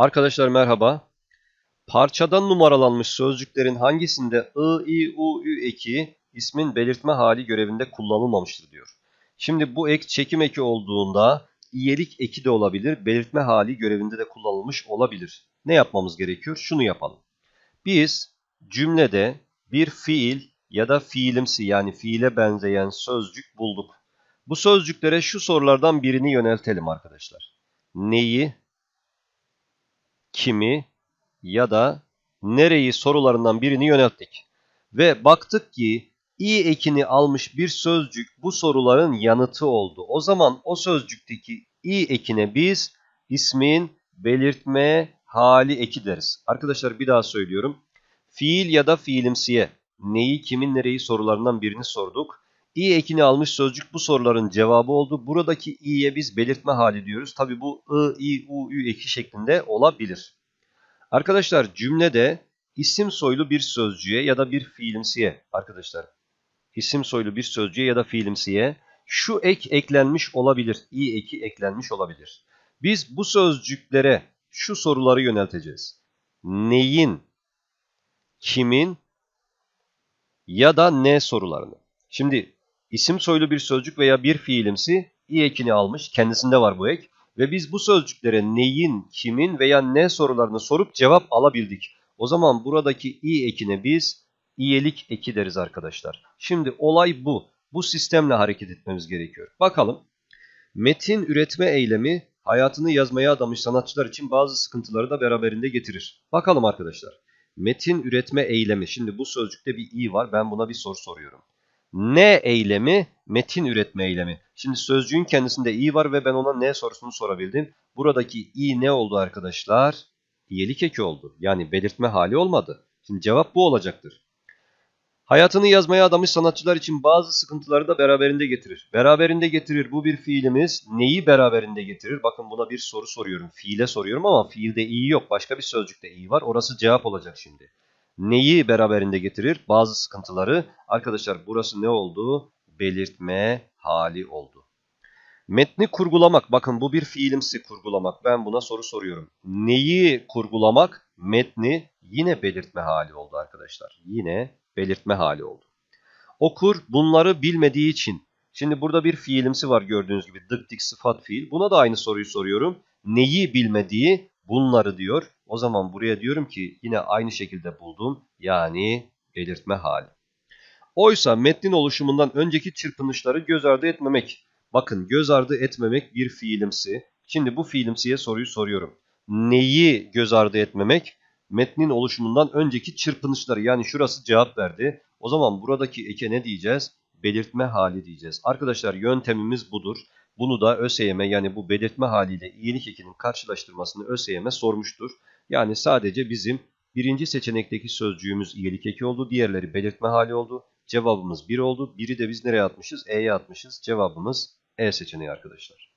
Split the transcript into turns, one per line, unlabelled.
Arkadaşlar merhaba. Parçadan numaralanmış sözcüklerin hangisinde ı, i, u, ü eki ismin belirtme hali görevinde kullanılmamıştır diyor. Şimdi bu ek çekim eki olduğunda iyelik eki de olabilir, belirtme hali görevinde de kullanılmış olabilir. Ne yapmamız gerekiyor? Şunu yapalım. Biz cümlede bir fiil ya da fiilimsi yani fiile benzeyen sözcük bulduk. Bu sözcüklere şu sorulardan birini yöneltelim arkadaşlar. Neyi, kimi ya da nereyi sorularından birini yönelttik. Ve baktık ki i ekini almış bir sözcük bu soruların yanıtı oldu. O zaman o sözcükteki i ekine biz ismin belirtme hali eki deriz. Arkadaşlar bir daha söylüyorum. Fiil ya da fiilimsiye neyi, kimin, nereyi sorularından birini sorduk. İ ekini almış sözcük bu soruların cevabı oldu. Buradaki i'ye biz belirtme hali diyoruz. Tabi bu ı, i, u, ü eki şeklinde olabilir. Arkadaşlar cümlede isim soylu bir sözcüğe ya da bir fiilimsiye arkadaşlar isim soylu bir sözcüğe ya da fiilimsiye şu ek eklenmiş olabilir. i eki eklenmiş olabilir. Biz bu sözcüklere şu soruları yönelteceğiz. Neyin, kimin ya da ne sorularını. Şimdi isim soylu bir sözcük veya bir fiilimsi i ekini almış. Kendisinde var bu ek. Ve biz bu sözcüklere neyin, kimin veya ne sorularını sorup cevap alabildik. O zaman buradaki i ekine biz iyelik eki deriz arkadaşlar. Şimdi olay bu. Bu sistemle hareket etmemiz gerekiyor. Bakalım. Metin üretme eylemi hayatını yazmaya adamış sanatçılar için bazı sıkıntıları da beraberinde getirir. Bakalım arkadaşlar. Metin üretme eylemi. Şimdi bu sözcükte bir i var. Ben buna bir soru soruyorum. Ne eylemi? Metin üretme eylemi. Şimdi sözcüğün kendisinde i var ve ben ona ne sorusunu sorabildim. Buradaki i ne oldu arkadaşlar? İyelik eki oldu. Yani belirtme hali olmadı. Şimdi cevap bu olacaktır. Hayatını yazmaya adamış sanatçılar için bazı sıkıntıları da beraberinde getirir. Beraberinde getirir bu bir fiilimiz. Neyi beraberinde getirir? Bakın buna bir soru soruyorum. Fiile soruyorum ama fiilde i yok. Başka bir sözcükte i var. Orası cevap olacak şimdi. Neyi beraberinde getirir? Bazı sıkıntıları. Arkadaşlar burası ne oldu? Belirtme hali oldu. Metni kurgulamak. Bakın bu bir fiilimsi kurgulamak. Ben buna soru soruyorum. Neyi kurgulamak? Metni yine belirtme hali oldu arkadaşlar. Yine belirtme hali oldu. Okur bunları bilmediği için. Şimdi burada bir fiilimsi var gördüğünüz gibi. Dık dik sıfat fiil. Buna da aynı soruyu soruyorum. Neyi bilmediği? Bunları diyor. O zaman buraya diyorum ki yine aynı şekilde buldum. Yani belirtme hali. Oysa metnin oluşumundan önceki çırpınışları göz ardı etmemek. Bakın göz ardı etmemek bir fiilimsi. Şimdi bu fiilimsiye soruyu soruyorum. Neyi göz ardı etmemek? Metnin oluşumundan önceki çırpınışları yani şurası cevap verdi. O zaman buradaki eke ne diyeceğiz? Belirtme hali diyeceğiz. Arkadaşlar yöntemimiz budur. Bunu da ÖSYM yani bu belirtme haliyle iyilik ekinin karşılaştırmasını ÖSYM sormuştur. Yani sadece bizim birinci seçenekteki sözcüğümüz iyilik eki oldu. Diğerleri belirtme hali oldu. Cevabımız 1 oldu. Biri de biz nereye atmışız? E'ye atmışız. Cevabımız E seçeneği arkadaşlar.